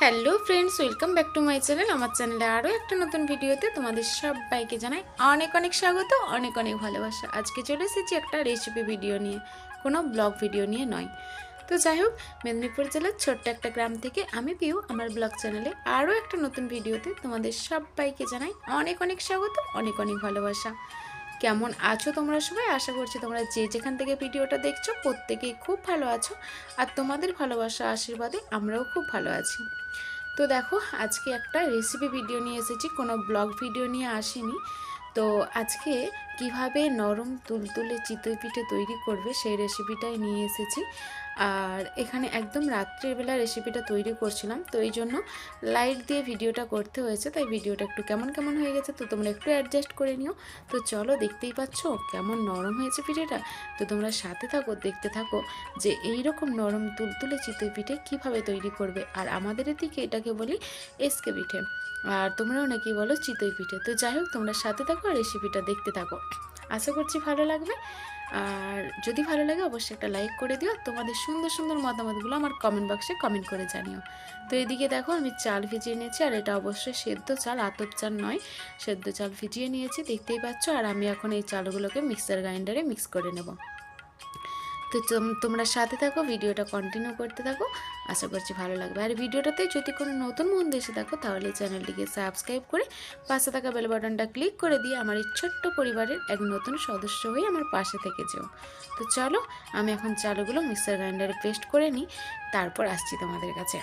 Hello friends welcome back to my channel আমার চ্যানেলে আরও একটা নতুন ভিডিওতে তোমাদের সবাইকে জানাই অনেক অনেক স্বাগত, অনেক অনেক ভালোবাসা। আজকে চলে এসেছি একটা রেসিপি ভিডিও নিয়ে, কোনো ব্লগ ভিডিও নিয়ে নয়। তো যাই হোক, মেদিনীপুর জেলার ছোট্ট একটা গ্রাম থেকে আমি পিউ, আমার ব্লগ চ্যানেলে আরও একটা নতুন ভিডিওতে তোমাদের সবাইকে জানাই অনেক অনেক স্বাগত, অনেক অনেক ভালোবাসা। কেমন আছো তোমরা সবাই? আশা করছি তোমরা যে যেখান থেকে ভিডিওটা দেখছ প্রত্যেকেই খুব ভালো আছো আর তোমাদের ভালোবাসা আশীর্বাদে আমরাও খুব ভালো আছি। তো দেখো, আজকে একটা রেসিপি ভিডিও নিয়ে এসেছি, কোনো ব্লগ ভিডিও নিয়ে আসিনি। তো আজকে কীভাবে নরম তুলতুলে চিতই পিঠে তৈরি করবে সেই রেসিপিটাই নিয়ে এসেছি। আর এখানে একদম রাত্রিবেলা রেসিপিটা তৈরি করছিলাম। তো এই জন্য লাইট দিয়ে ভিডিওটা করতে হয়েছে। তাই ভিডিওটা একটু কেমন কেমন হয়ে গেছে তো তোমরা একটু অ্যাডজাস্ট করে নিও। তো চলো দেখতেই পাচ্ছ কেমন নরম হয়েছে পিঠেটা। তো তোমরা সাথে থাকো, দেখতে থাকো যে এই রকম নরম তুলতুলে চিতই পিঠে কীভাবে তৈরি করবে। আর আমাদের এদিকে এটাকে বলি এসকে পিঠে। আর তোমরা অনেকেই বলো চিতই পিঠে। তো যাই হোক, তোমরা সাথে থাকো রেসিপিটা দেখতে থাকো। আশা করছি ভালো লাগবে। আর যদি ভালো লাগে অবশ্যই একটা লাইক করে দিও। তোমাদের সুন্দর সুন্দর মতামতগুলো আমার কমেন্ট বক্সে কমেন্ট করে জানিও। তো এদিকে দেখো আমি চাল ভিজিয়ে নিয়েছি আর এটা অবশ্যই সেদ্ধ চাল, আতপ চাল নয়, সেদ্ধ চাল ভিজিয়ে নিয়েছি, দেখতেই পাচ্ছ। আর আমি এখন এই চালগুলোকে মিক্সার গ্রাইন্ডারে মিক্স করে নেব। তো তোম- তোমরা সাথে থাকো, ভিডিওটা কন্টিনিউ করতে থাকো। আশা করছি ভালো লাগবে। আর ভিডিওটাতে যদি কোনো নতুন মন এসে থাকো, তাহলে চ্যানেলটিকে সাবস্ক্রাইব করে পাশে থাকা বেল বাটনটা ক্লিক করে দিয়ে আমার এই ছোট্ট পরিবারের এক নতুন সদস্য হয়ে আমার পাশে থেকে যেও। তো চলো, আমি এখন চালগুলো মিক্সার গ্রাইন্ডারে পেস্ট করে নিই। তারপর আসছি তোমাদের কাছে।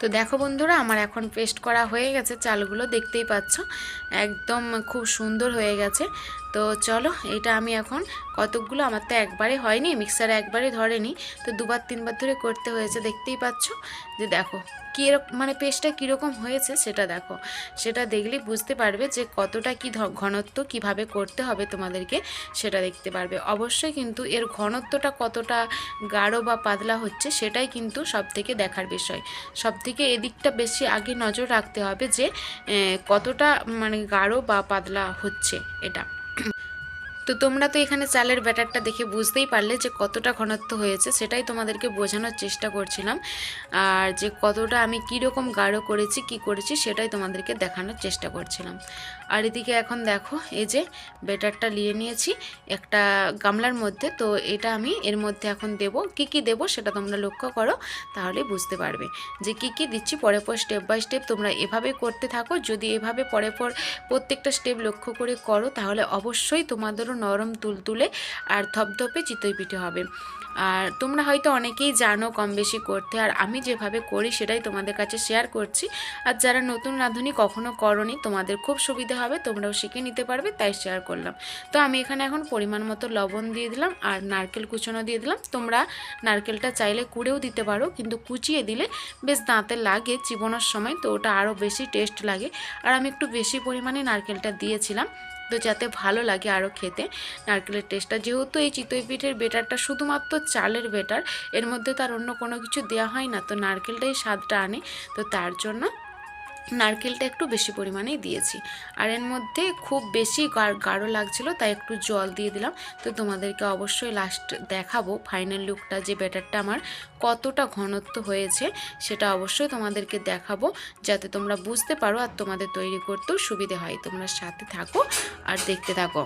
তো দেখো বন্ধুরা, আমার এখন পেস্ট করা হয়ে গেছে, চালগুলো দেখতেই পাচ্ছ। একদম খুব সুন্দর হয়ে গেছে। তো চলো, এটা আমি এখন কতকগুলো আমার তো একবারে হয়নি মিক্সারে একবারে ধরেনি, তো দুবার তিনবার ধরে করতে হয়েছে, দেখতেই পাচ্ছ? যে দেখো কী মানে পেস্টটা কীরকম হয়েছে সেটা দেখো। সেটা দেখলে বুঝতে পারবে যে কতটা কি ঘনত্ব কীভাবে করতে হবে তোমাদেরকে, সেটা দেখতে পারবে। অবশ্যই কিন্তু এর ঘনত্বটা কতটা গাঢ় বা পাতলা হচ্ছে সেটাই কিন্তু সব থেকে দেখার বিষয়। সব থেকে এদিকটা বেশি আগে নজর রাখতে হবে যে কতটা মানে গাঢ় বা পাতলা হচ্ছে এটা। তো তোমরা তো এখানে চালের ব্যাটারটা দেখে বুঝতেই পারলে যে কতটা ঘনত্ব হয়েছে, সেটাই তোমাদেরকে বোঝানোর চেষ্টা করছিলাম। আর যে কতটা আমি কীরকম গাঢ় করেছি, কি করেছি, সেটাই তোমাদেরকে দেখানোর চেষ্টা করছিলাম। আর এদিকে এখন দেখো, এই যে ব্যাটারটা নিয়ে নিয়েছি একটা গামলার মধ্যে, তো এটা আমি এর মধ্যে এখন দেব। কি কি দেব সেটা তোমরা লক্ষ্য করো, তাহলে বুঝতে পারবে। যে কি কি দিচ্ছি, পরে পর স্টেপ বাই স্টেপ তোমরা এভাবে করতে থাকো। যদি এভাবে পরে পর প্রত্যেকটা স্টেপ লক্ষ্য করে করো, তাহলে অবশ্যই তোমাদেরও নরম তুলতুলে আর ধপধপে চিতই পিঠে হবে। আর তোমরা হয়তো অনেকেই জানো কম বেশি করতে, আর আমি যেভাবে করি সেটাই তোমাদের কাছে শেয়ার করছি। আর যারা নতুন রাঁধুনি কখনো করনি, তোমাদের খুব সুবিধা হবে, তোমরাও শিখে নিতে পারবে, তাই শেয়ার করলাম। তো আমি এখানে এখন পরিমাণ মতো লবণ দিয়ে দিলাম আর নারকেল কুচনো দিয়ে দিলাম। তোমরা নারকেলটা চাইলে কুড়েও দিতে পারো, কিন্তু কুচিয়ে দিলে বেশ দাঁতে লাগে চিবনোর সময়, তো ওটা আরও বেশি টেস্ট লাগে। আর আমি একটু বেশি পরিমাণে নারকেলটা দিয়েছিলাম। তো যাতে ভালো লাগে আরও খেতে। নারকেলের টেস্টটা যেহেতু এই চিতই পিঠের বেটারটা শুধুমাত্র চালের বেটার এর মধ্যে তার অন্য কোনো কিছু দেওয়া হয় না। তো নারকেলটাই স্বাদটা আনে। তো তার জন্য নারকেলটা একটু বেশি পরিমাণেই দিয়েছি। আর এর মধ্যে খুব বেশি গাঢ় লাগছিল, তাই একটু জল দিয়ে দিলাম। তো তোমাদেরকে অবশ্যই লাস্ট দেখাবো ফাইনাল লুকটা যে ব্যাটারটা আমার কতটা ঘনত্ব হয়েছে, সেটা অবশ্যই তোমাদেরকে দেখাবো, যাতে তোমরা বুঝতে পারো আর তোমাদের তৈরি করতেও সুবিধে হয়। তোমরা সাথে থাকো আর দেখতে থাকো।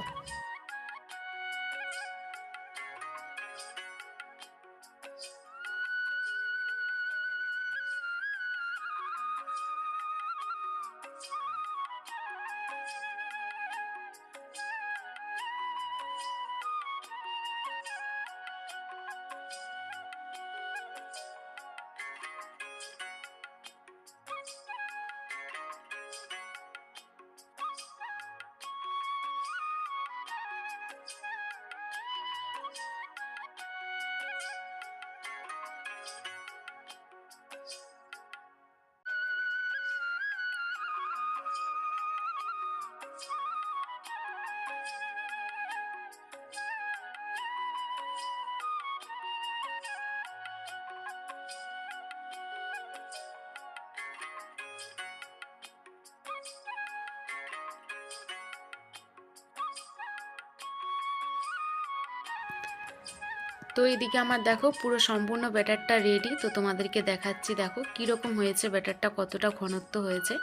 তো এইদিকে আমার দেখো পুরো সম্পূর্ণ ব্যাটারটা রেডি তো তোমাদেরকে দেখাচ্ছি দেখো কীরকম হয়েছে ব্যাটারটা, কতটা ঘনত্ব হয়েছে।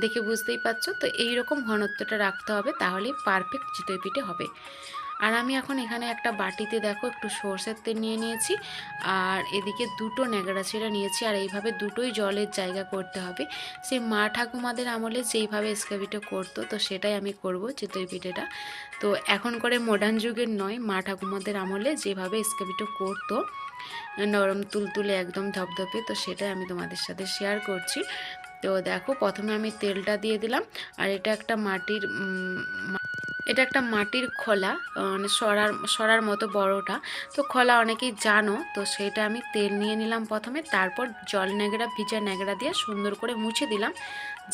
দেখে বুঝতেই পারছ? তো এই রকম ঘনত্বটা রাখতে হবে, তাহলেই পারফেক্ট চিতই পিঠে হবে। আর আমি এখন এখানে একটা বাটিতে দেখো একটু সর্ষের তেল নিয়ে নিয়েছি, আর এদিকে দুটো ন্যাকড়া ছেঁড়া নিয়েছি, আর এইভাবে দুটোই জলের জায়গা করতে হবে। সেই মা ঠাকুমাদের আমলে যেইভাবে স্কাবিটা করতো, তো সেটাই আমি করব চিতই পিঠেটা। তো এখন করে মডার্ন যুগের নয়, মা ঠাকুমাদের আমলে যেভাবে স্কাবিটো করতো, নরম তুলতুলে একদম ধপধপে, তো সেটাই আমি তোমাদের সাথে শেয়ার করছি। তো দেখো প্রথমে আমি তেলটা দিয়ে দিলাম, আর এটা একটা মাটির এটা একটা মাটির খোলা মানে সরার সরার মতো বড়টা। তো খোলা অনেকেই জানো, তো সেটা আমি তেল নিয়ে নিলাম প্রথমে, তারপর জল ন্যাংরা ভিজা ন্যাংরা দিয়ে সুন্দর করে মুছে দিলাম,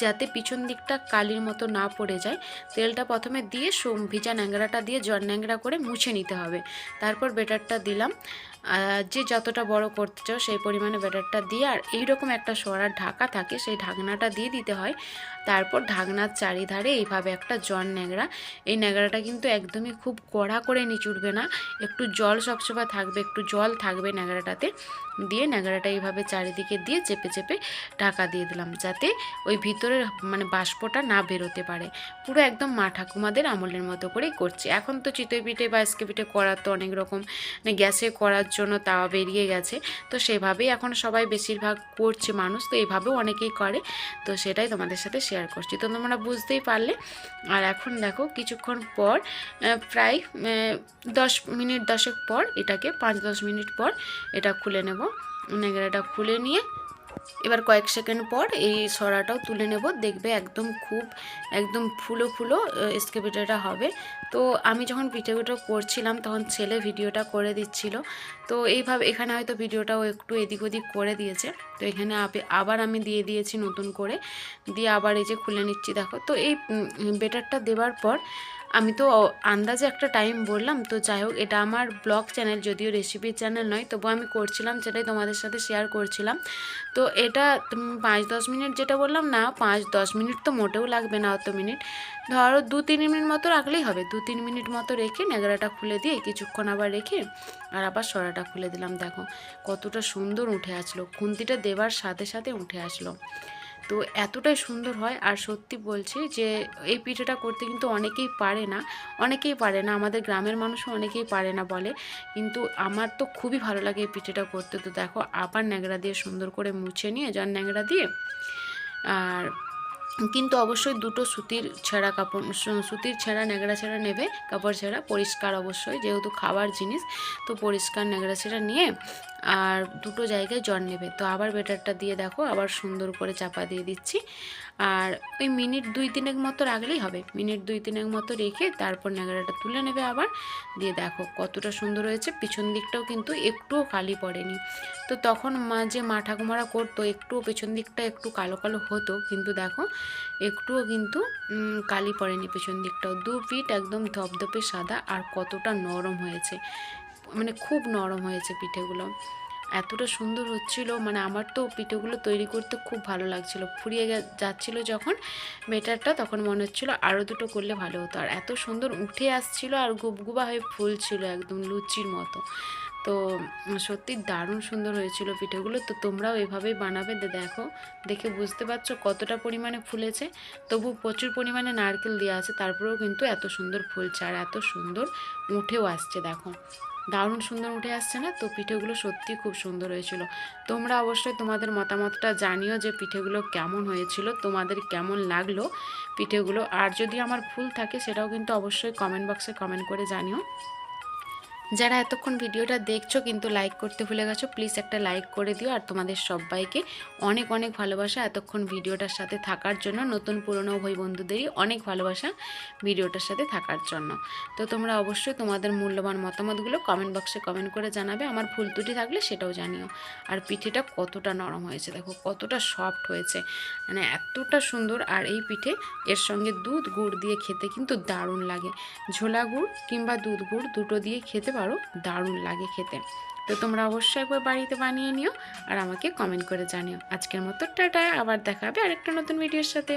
যাতে পিছন দিকটা কালির মতো না পড়ে যায়। তেলটা প্রথমে দিয়ে ভিজা ন্যাংরাটা দিয়ে জল ন্যাংরা করে মুছে নিতে হবে। তারপর বেটারটা দিলাম। যে যতটা বড় করতে চাও সেই পরিমাণে ব্যাটারটা দিয়ে, আর এইরকম একটা সরার ঢাকা থাকে সেই ঢাকনাটা দিয়ে দিতে হয়। তারপর ঢাকনার চারিধারে এইভাবে একটা জল ন্যাংরা এই ন্যাংরাটা কিন্তু একদমই খুব কড়া করে নিচুড়বে না, একটু জল সবসময় থাকবে, একটু জল থাকবে ন্যাংরাটাতে দিয়ে ন্যাংরাটা এইভাবে চারিদিকে দিয়ে চেপে চেপে ঢাকা দিয়ে দিলাম, যাতে ওই ভিতরের মানে বাষ্পটা না বেরোতে পারে। পুরো একদম মা ঠাকুমাদের আমলের মতো করেই করছি। এখন তো চিতই পিঠে বা এসকে পিঠে করার তো অনেক রকম মানে গ্যাসে করার জন্য তাওয়া বেরিয়ে গেছে। তো সেভাবেই এখন সবাই বেশিরভাগ করছে মানুষ, তো এইভাবেও অনেকেই করে। তো সেটাই তোমাদের সাথে শেয়ার করছি। তো তোমরা বুঝতেই পারলে। আর এখন দেখো, কিছুক্ষণ পর প্রায় দশ মিনিট দশেক পর এটাকে, পাঁচ দশ মিনিট পর এটা খুলে নেব। নেগড়াটা খুলে নিয়ে এবার কয়েক সেকেন্ড পর এই সরাটাও তুলে নেব। দেখবে একদম খুব, একদম ফুলো ফুলো স্কেপিটাটা হবে। তো আমি যখন পিঠেগুলো করছিলাম তখন ছেলে ভিডিওটা করে দিচ্ছিল। তো এইভাবে এখানে হয়তো ভিডিওটাও একটু এদিক ওদিক করে দিয়েছে। তো এখানে আবে- আবার আমি দিয়ে দিয়েছি নতুন করে। দিয়ে আবার এই যে খুলে নিচ্ছি, দেখো। তো এই বেটারটা দেওয়ার পর আমি তো আন্দাজে একটা টাইম বললাম, তো যাই হোক, এটা আমার ব্লগ চ্যানেল যদিও রেসিপির চ্যানেল নয় তবু আমি করছিলাম, সেটাই তোমাদের সাথে শেয়ার করছিলাম। তো এটা পাঁচ দশ মিনিট যেটা বললাম, না, পাঁচ দশ মিনিট তো মোটেও লাগবে না অত মিনিট। ধরো দু তিন মিনিট মতো রাখলেই হবে, দু তিন মিনিট মতো রেখে ন্যাংরাটা খুলে দিয়ে কিছুক্ষণ আবার রেখে আর আবার সরাটা খুলে দিলাম, দেখো। কতটা সুন্দর উঠে আসলো, খুন্তিটা দেবার সাথে সাথে উঠে আসলো। তো এতটাই সুন্দর হয়। আর সত্যি বলছি যে, এই পিঠেটা করতে কিন্তু অনেকেই পারে না। অনেকেই পারে না। আমাদের গ্রামের মানুষও অনেকেই পারে না বলে। কিন্তু আমার তো খুবই ভালো লাগে এই পিঠেটা করতে। তো দেখো, আবার ন্যাংড়া দিয়ে সুন্দর করে মুছে নিয়ে, যার ন্যাংরা দিয়ে আর কিন্তু অবশ্যই দুটো সুতির ছেঁড়া কাপড় সুতির ছেঁড়া, ন্যাকড়া ছেঁড়া নেবে, কাপড় ছেঁড়া, পরিষ্কার অবশ্যই, যেহেতু খাবার জিনিস, তো পরিষ্কার ন্যাকড়া ছেঁড়া নিয়ে আর দুটো জায়গায় জল নেবে। তো আবার বেটারটা দিয়ে দেখো, আবার সুন্দর করে চাপা দিয়ে দিচ্ছি। আর ওই মিনিট দুই তিনেক মতো রাখলেই হবে। মিনিট দুই তিনেক মতো রেখে তারপর ন্যাংরাটা তুলে নেবে আবার। দিয়ে দেখো কতটা সুন্দর হয়েছে, পিছন দিকটাও কিন্তু একটুও কালি পড়েনি। তো তখন মা যে মা ঠাকুমারা করতো একটুও পেছন দিকটা একটু কালো কালো হতো, কিন্তু দেখো একটুও কিন্তু কালি পড়েনি পেছন দিকটাও। দু পিঠ একদম ধপধপে সাদা আর কতটা নরম হয়েছে। মানে খুব নরম হয়েছে পিঠেগুলো। এতটা সুন্দর হচ্ছিল মানে আমার তো পিঠেগুলো তৈরি করতে খুব ভালো লাগছিল। ফুরিয়ে যাচ্ছিল যখন বেটারটা তখন মনে হচ্ছিল আরও দুটো করলে ভালো হতো। আর এত সুন্দর উঠে আসছিল আর গুবগুবা হয়ে ফুলছিল একদম লুচির মতো। তো সত্যি দারুণ সুন্দর হয়েছিল পিঠেগুলো। তো তোমরাও এভাবেই বানাবে দেখো, দেখে বুঝতে পারছ কতটা পরিমাণে ফুলেছে। তবু প্রচুর পরিমাণে নারকেল দেওয়া আছে, তারপরেও কিন্তু এত সুন্দর ফুলছে আর এত সুন্দর উঠেও আসছে, দেখো। দারুণ সুন্দর উঠে আসছে না? তো পিঠেগুলো সত্যি খুব সুন্দর হয়েছিল। তোমরা অবশ্যই তোমাদের মতামতটা জানিও যে পিঠেগুলো কেমন হয়েছিল, তোমাদের কেমন লাগল পিঠেগুলো। আর যদি আমার ভুল থাকে সেটাও কিন্তু অবশ্যই কমেন্ট বক্সে কমেন্ট করে জানিও। যারা এতক্ষণ ভিডিওটা দেখছ কিন্তু লাইক করতে ভুলে গেছো প্লিজ একটা লাইক করে দিও আর তোমাদের সবাইকে অনেক অনেক ভালোবাসা। এতক্ষণ ভিডিওটার সাথে থাকার জন্য, নতুন পুরনো ভাই বন্ধুদেরই অনেক ভালোবাসা ভিডিওটার সাথে থাকার জন্য। তো তোমরা অবশ্যই তোমাদের মূল্যবান মতামতগুলো কমেন্ট বক্সে কমেন্ট করে জানাবে, আমার ভুল ত্রুটি থাকলে সেটাও জানিও। আর পিঠেটা কতটা নরম হয়েছে, দেখো কতটা সফট হয়েছে মানে এতটা সুন্দর। আর এই পিঠে এর সঙ্গে দুধ গুড় দিয়ে খেতে কিন্তু দারুণ লাগে। ঝোলা গুড় কিংবা দুধ গুড় দুটো দিয়ে খেতে পারো, দারুণ লাগে খেতে। তো তোমরা অবশ্যই একবার বাড়িতে বানিয়ে নিও আর আমাকে কমেন্ট করে জানিও। আজকের মতো টাটা, আবার দেখা হবে আরেকটা নতুন ভিডিওর সাথে।